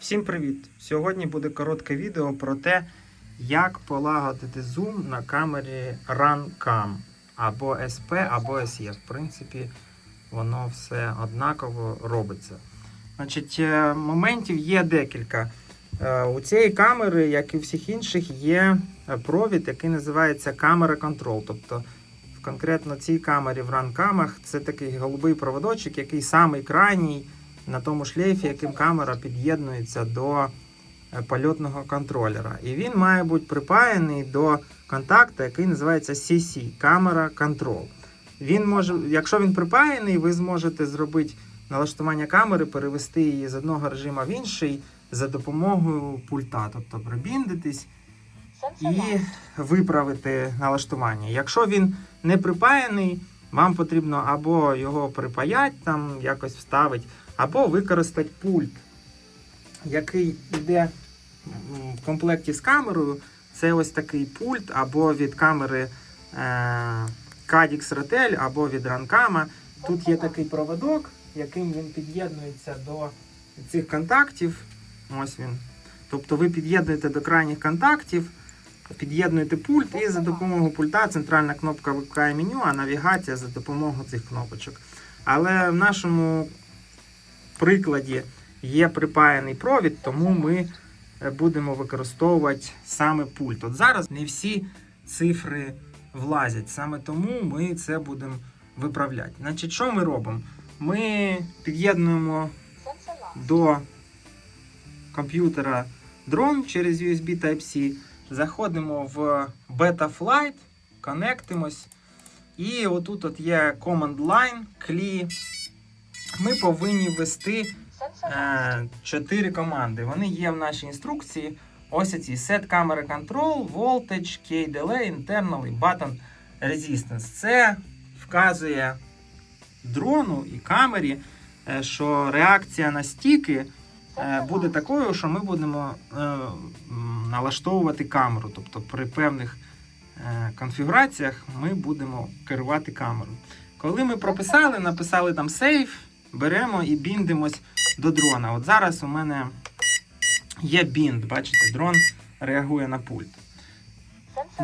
Всім привіт! Сьогодні буде коротке відео про те, як полагодити зум на камері RunCam або SP, або SE. В принципі, воно все однаково робиться. Значить, е, моментів є декілька. Е, У цієї камери, як і у всіх інших, є е, провід, який називається камера контрол. Тобто, в конкретно цій камері в ранкамах це такий голубий проводочок, який самий крайній на тому шлейфі, яким камера під'єднується до е, польотного контролера. І він має бути припаяний до контакту, який називається CC камера контрол. Він може, якщо він припаяний, ви зможете зробити налаштування камери, перевести її з одного режиму в інший за допомогою пульта, тобто прибіндитись і виправити налаштування. Якщо він не припаяний, вам потрібно або його припаяти, там якось вставити, або використати пульт, який йде в комплекті з камерою. Це ось такий пульт, або від камери е, Cadix Rotel, або від ранкама. Тут є такий проводок, яким він під'єднується до цих контактів. Ось він. Тобто ви під'єднуєте до крайніх контактів, під'єднуєте пульт, і за допомогою пульта центральна кнопка випкає меню, а навігація за допомогою цих кнопочок. Але в нашому прикладі є припаяний провід, тому ми е, будемо використовувати саме пульт. От зараз не всі цифри влазять, саме тому ми це будемо виправляти. Значить, що ми робимо? Ми під'єднуємо до комп'ютера дрон через USB Type-C, заходимо в Betaflight, конектимось. І отут от є Command Line, CLI. Ми повинні ввести е, чотири команди. Вони є в нашій інструкції. Ось ці Set Camera Control, Voltage, Key Delay, Internal і Button Resistance. Це вказує дрону і камері, е, що реакція на стіки буде такою, що ми будемо е, налаштовувати камеру. Тобто при певних е, конфігураціях ми будемо керувати камерою. Коли ми прописали, написали там сейф, беремо і біндимось до дрона. От зараз у мене є бінд, бачите, дрон реагує на пульт.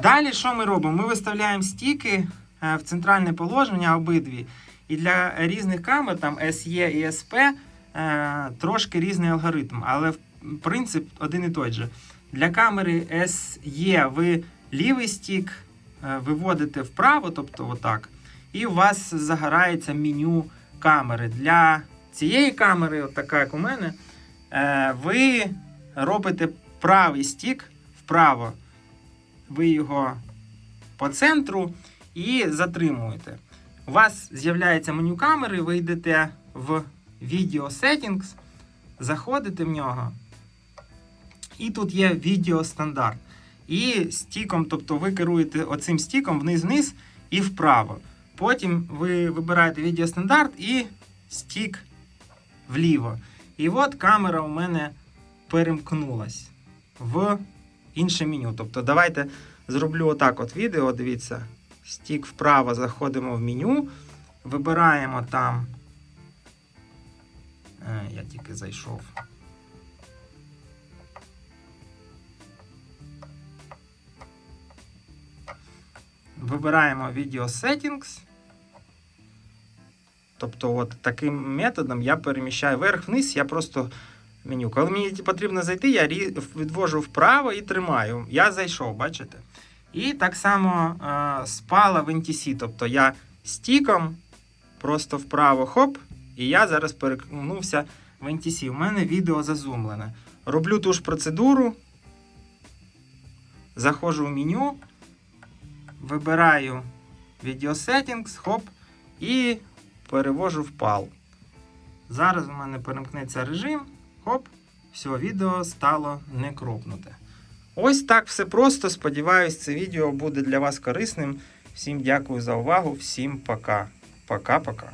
Далі що ми робимо? Ми виставляємо стіки е, в центральне положення обидві. І для різних камер, там SE і SP, е, трошки різний алгоритм, але принцип один і той же. Для камери SE ви лівий стік е, виводите вправо, тобто отак, і у вас загорається меню камери. Для цієї камери, така як у мене, е, ви робите правий стік вправо. Ви його по центру і затримуєте. У вас з'являється меню камери, ви йдете в Video Settings, заходите в нього. І тут є відео стандарт. І стіком, тобто ви керуєте оцим стіком вниз-вниз і вправо. Потім ви вибираєте відео стандарт і стік вліво. І от камера у мене перемкнулась в інше меню. Тобто, давайте зроблю отак от відео. Дивіться, стік вправо заходимо в меню, вибираємо там. Е, я тільки зайшов. Вибираємо Video Settings. Тобто, от таким методом я переміщаю вверх-вниз, я просто меню. Коли мені потрібно зайти, я відвожу вправо і тримаю. Я зайшов, бачите? І так само е, спала в NTC. Тобто я стіком просто вправо хоп, і я зараз перекнувся в NTC. У мене відео зазумлене. Роблю ту ж процедуру. Заходжу в меню, вибираю Video Settings, хоп, і перевожу в PAL. Зараз у мене перемкнеться режим. Хоп, все, відео стало не кропнуте. Ось так все просто. Сподіваюсь, це відео буде для вас корисним. Всім дякую за увагу, всім пока. Пока-пока.